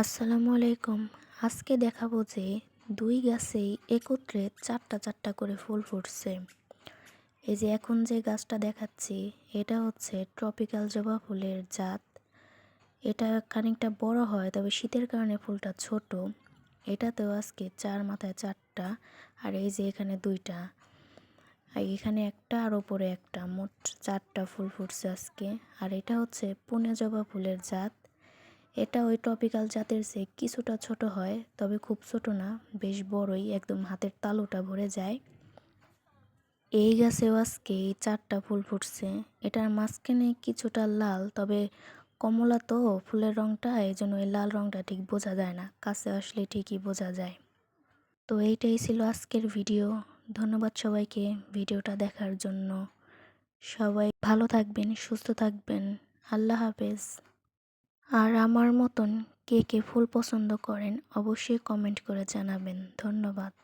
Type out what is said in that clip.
আসসালামু আলাইকুম। আজকে দেখাবো যে দুই গাছেই একত্রে চারটা চারটা করে ফুল ফুটছে। এই যে এখন যে গাছটা দেখাচ্ছি, এটা হচ্ছে ট্রপিক্যাল জবা ফুলের জাত। এটা খানিকটা বড় হয়, তবে শীতের কারণে ফুলটা ছোট। এটাতেও আজকে চার মাথায় চারটা, আর এই যে এখানে দুইটা। আর এখানে একটা আর ওপরে একটা, মোট চারটা ফুল ফুটছে আজকে। আর এটা হচ্ছে পুনে জবা ফুলের জাত। এটা ওই টপিক্যাল জাতের চেয়ে কিছুটা ছোট হয়, তবে খুব ছোট না, বেশ বড়ই, একদম হাতের তালুটা ভরে যায়। এই গাছেও আজকে চারটা ফুল ফুটছে। এটার মাঝখানে কিছুটা লাল, তবে কমলা তো, ফুলের রঙটা এই জন্য এই লাল রঙটা ঠিক বোঝা যায় না, কাছে আসলে ঠিকই বোঝা যায়। তো এইটাই ছিল আজকের ভিডিও। ধন্যবাদ সবাইকে ভিডিওটা দেখার জন্য। সবাই ভালো থাকবেন, সুস্থ থাকবেন। আল্লাহ হাফেজ। আর আমার মতন কে কে ফুল পছন্দ করেন অবশ্যই কমেন্ট করে জানাবেন। ধন্যবাদ।